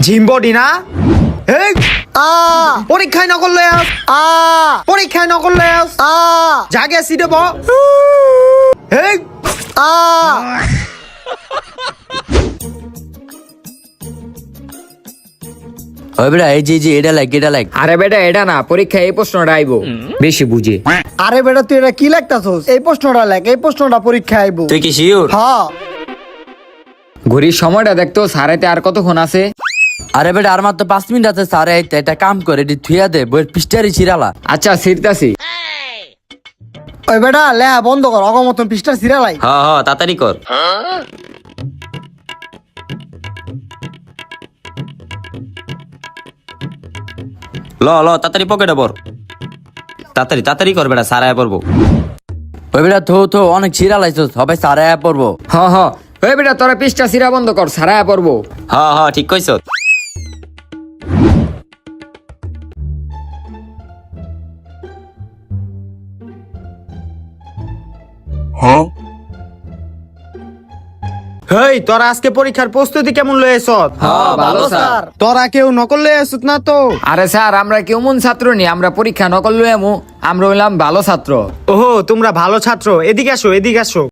জিম্বডি না? এই! আ! পরীক্ষায় নকল লয়ে আস। আ! পরীক্ষায় নকল লয়ে আস। আ! জাগে সিটে ব। এই! আ! ওই বেটা এই যে এই যে এটা লাগ এটা লাগ। আরে বেটা এটা না পরীক্ষায় এই প্রশ্নটা আইবো। বেশি বুঝে। আরে বেটা তুই এটা কি লাগতাছস? এই প্রশ্নটা লেখ এই প্রশ্নটা পরীক্ষা আইব। তুই কি শিওর? হ্যাঁ। ঘড়ির সময়টা দেখতো সাড়েতে আর কতক্ষণ আছে? আরে বেটা আর মাত্র পাঁচ মিনিট আছে স্যার এই একটা কাম করে এটি থুইয়া দে বইয়ের পৃষ্ঠারি ছিড়ালা। আচ্ছা সিরতাছি ওই বেটা লেহা বন্ধ কর অগমতন পৃষ্ঠা সিরিয়ালাই হ হ তাড়াতাড়ি কর। ল ল তাড়াতাড়ি পকেটে পর তাড়াতাড়ি তাড়াতাড়ি কর বেটা সারায় পড়ব। ওই বেটা থো থো অনেক ছিড়ালাইছো সবাই সারায় পড়ব। হ হ। ওই বেটা তোরা পিসটা সিরা বন্ধ কর সারায়া পড়ব। হ হ ঠিক কইছ। হেই তোরা আজকে পরীক্ষার প্রস্তুতি কেমন লয়ে আস হ্যাঁ ভালো স্যার। তোরা কেউ নকল লয়ে আসুত না তো? আরে স্যার আমরা কেমন ছাত্র নি আমরা পরীক্ষা নকল আমু আমরা হইলাম ভালো ছাত্র। ওহো তোমরা ভালো ছাত্র। এদিকে আসো এদিকে আসো।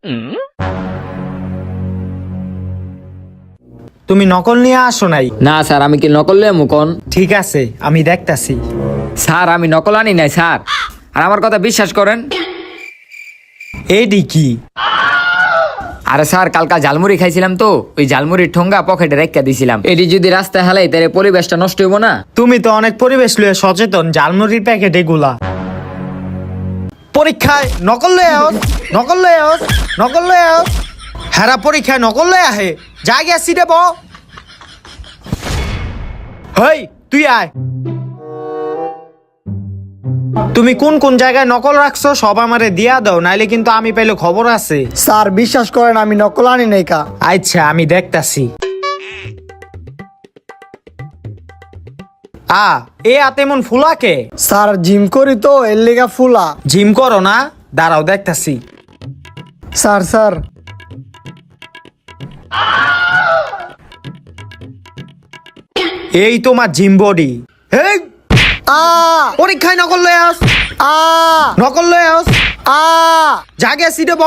তুমি নকল নিয়ে আসো নাই? না স্যার আমি কি নকল লই আমু কোন? ঠিক আছে আমি দেখতাছি। স্যার আমি নকল আনি নাই স্যার। আর আমার কথা বিশ্বাস করেন? এডি কি? আরে স্যার কালকা ঝালমুড়ি খাইছিলাম তো ওই ঝালমুড়ির ঠোঙ্গা পকেটে রেখে দিছিলাম। এটি যদি রাস্তায় হালাই তাহলে পরিবেশটা নষ্ট হইব না? তুমি তো অনেক পরিবেশ লয়ে সচেতন জালমুড়ির প্যাকেট এগুলা। পরীক্ষায় নকল লয়ে আস নকল লয়ে আস নকল লয়ে আস হেরা পরীক্ষায় নকল লয়ে আহে যা গিয়া সিটে ব হেই তুই আয়। তুমি কোন কোন জায়গায় নকল রাখছো সব আমারে দিয়া দাও নাইলে কিন্তু আমি পাইলে খবর আছে। স্যার বিশ্বাস করেন আমি নকল আনি নাই কা। আচ্ছা আমি দেখতাছি। আ এ আতে মন ফুলাকে স্যার জিম করি তো এর লেগা ফুলা। জিম করো না দাঁড়াও দেখতাছি। Sir sir. এই তোমার জিম বডি। এই আ। পরীক্ষায় নকল লয়ে আস। আ। নকল লয়ে আস। আ। জাগে সিটে ব।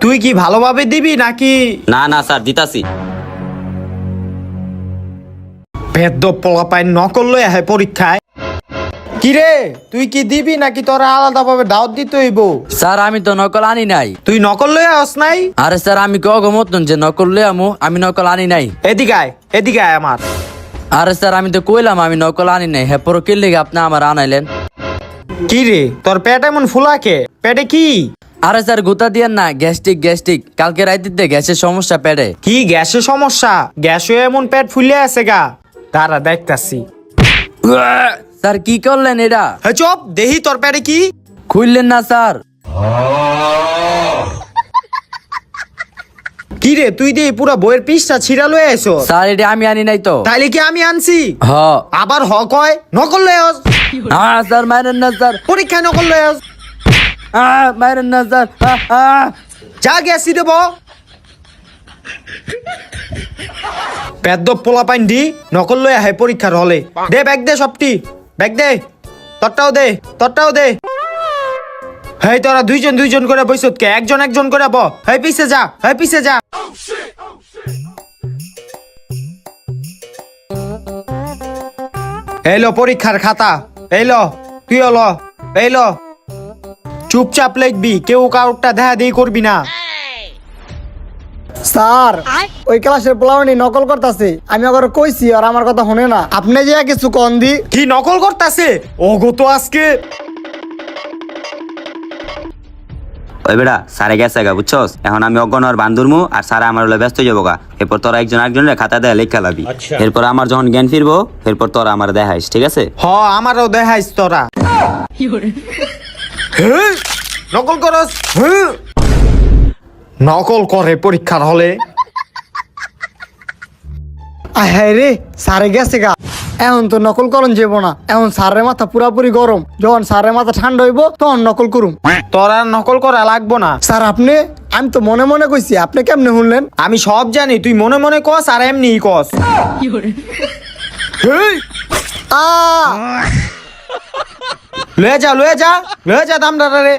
তুই কি ভালোভাবে দিবি নাকি? না না স্যার দিতাছি। ভেদ্য পোলাপায় নকল লয়ে আহে পরীক্ষায়। কিরে তুই কি দিবি নাকি তোরা আলাদাভাবে দাওয়াত দিতে হইব? স্যার আমি তো নকল আনি নাই। তুই নকল লয়ে আস নাই? আরে স্যার আমি কে অগমতন যে নকল লই আমু আমি নকল আনি নাই। এদিকে আয় এদিকে আয় আমার। আরে স্যার আমি তো কইলাম আমি নকল আনি নাই। হ্যাঁ পরে কিল লেগে আপনি আমার আনাইলেন। কি রে তোর পেট এমন ফুলাকে? পেটে কি? আরে স্যার গুতা দিয়েন না গ্যাস্ট্রিক গ্যাস্ট্রিক। কালকে রাইতে গ্যাসের সমস্যা পেটে। কি গ্যাসের সমস্যা? গ্যাসে এমন পেট ফুলে আছে গা। তারা দেখতাছি। স্যার কি করলেন এটা চপ দেহি তোর পেটে কি? খুললেন না স্যার। কি রে তুই দিয়ে পুরো বইয়ের পিসটা ছিড়া লয়ে আইছো স্যার এটা আমি আনি নাই তো। তাইলে কি আমি আনছি? হ। আবার হ কয় নকল লয়ে আস। হ্যাঁ স্যার মারেন না স্যার। পরীক্ষায় নকল লয়ে আস। আহ, মারেন না স্যার। যা গ্যাসি দেব পেদ্য পোলা পাইন দি নকল লয়ে আহে পরীক্ষার হলে। দে ব্যাগ দে সবটি ব্যাগ দে। তোরটাও দে তোরটাও দে। হেই তোরা দুইজন দুইজন করে বইসত কে? একজন একজন করে ব। হেই পিছে যা হেই পিছে যা। এলো পরীক্ষার খাতা এলো তুই হলো এলো চুপচাপ লিখবি কেউ কাউটা দেখা দিয়ে করবি না। স্যার ওই ক্লাসের পোলাওনি নকল করতেছে। আমি আবার কইছি আর আমার কথা শুনে না। আপনি যে কিছু কন দি কি নকল করতাছে? ও গো তো আজকে ওই বেড়া সারে গেছে গা বুঝছস? এখন আমি অজ্ঞান আর বান্ধুরমু আর সারা আমার হলে ব্যস্ত যাব গা। এরপর তোরা একজন একজনের খাতা দেয় লেখা লাবি। এরপর আমার যখন জ্ঞান ফিরবো এরপর তোরা আমার দেখাইস ঠিক আছে? হ আমারও দেখাইস তোরা? নকল করস? নকল করে পরীক্ষার হলে। আয় হায় রে সারে গেছে গা। এখন তো নকল করন যাব না। এখন স্যারের মাথা পুরাপুরি গরম। যখন স্যারের মাথা ঠান্ডা হইব তখন নকল করুম। তোর আর নকল করা লাগবো না। স্যার আপনি আমি তো মনে মনে কইছি আপনি কেমনে শুনলেন? আমি সব জানি তুই মনে মনে কস আর এমনি কস। লয়ে যা লয়ে যা লয়ে যা দামদাটা রে।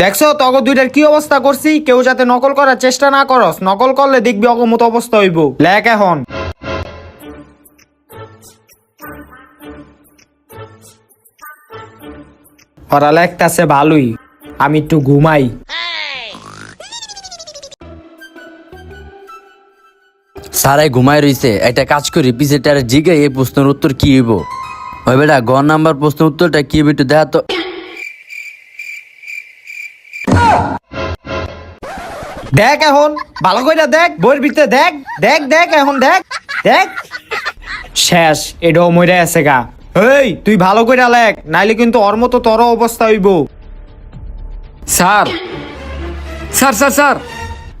দেখছ তখন দুইটার কি অবস্থা করছি? কেউ যাতে নকল করার চেষ্টা না করস নকল করলে দেখবি অগমত অবস্থা হইব। লেখ এখন। ওরা ভালোই আমি একটু ঘুমাই। সারাই ঘুমাই রইছে একটা কাজ করি পিছেটার জিগে এই প্রশ্নের উত্তর কি হইব? ওই বেটা গ নাম্বার প্রশ্ন উত্তরটা কি হইব একটু দেখা তো। দেখ এখন ভালো করে দেখ বইয়ের ভিতরে দেখ দেখ দেখ এখন দেখ দেখ। শেষ এটাও মরে আছে গা। এই তুই ভালো করে লেখ নাইলে কিন্তু ওর মতো তোর অবস্থা হইব। স্যার। Sir sir sir.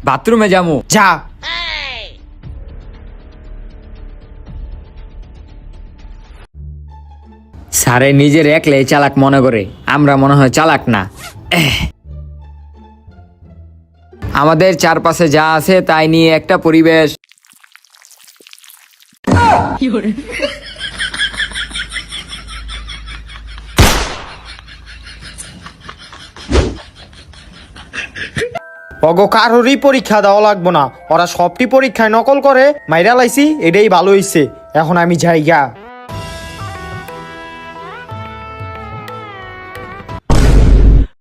বাথরুমে যাব যা। স্যারে নিজের একলে চালাক মনে করে। আমরা মনে হয় চালাক না। আমাদের চারপাশে যা আছে তাই নিয়ে একটা পরিবেশ। অগো কারোরই পরীক্ষা দেওয়া লাগবো না। ওরা সবটি পরীক্ষায় নকল করে, মাইরা লাইছি, এটাই ভালো হইছে। এখন আমি যাই গা।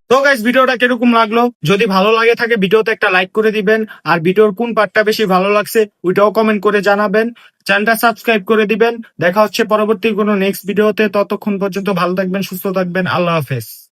তো গাইস ভিডিওটা কীরকম লাগল? যদি ভালো লাগে থাকে, ভিডিওতে একটা লাইক করে দিবেন। আর ভিডিওর কোন পার্টটা বেশি ভালো লাগছে, ওইটাও কমেন্ট করে জানাবেন। চ্যানেলটা সাবস্ক্রাইব করে দিবেন। দেখা হচ্ছে পরবর্তী কোনো নেক্সট ভিডিওতে ততক্ষণ পর্যন্ত ভালো থাকবেন, সুস্থ থাকবেন। আল্লাহ হাফেজ।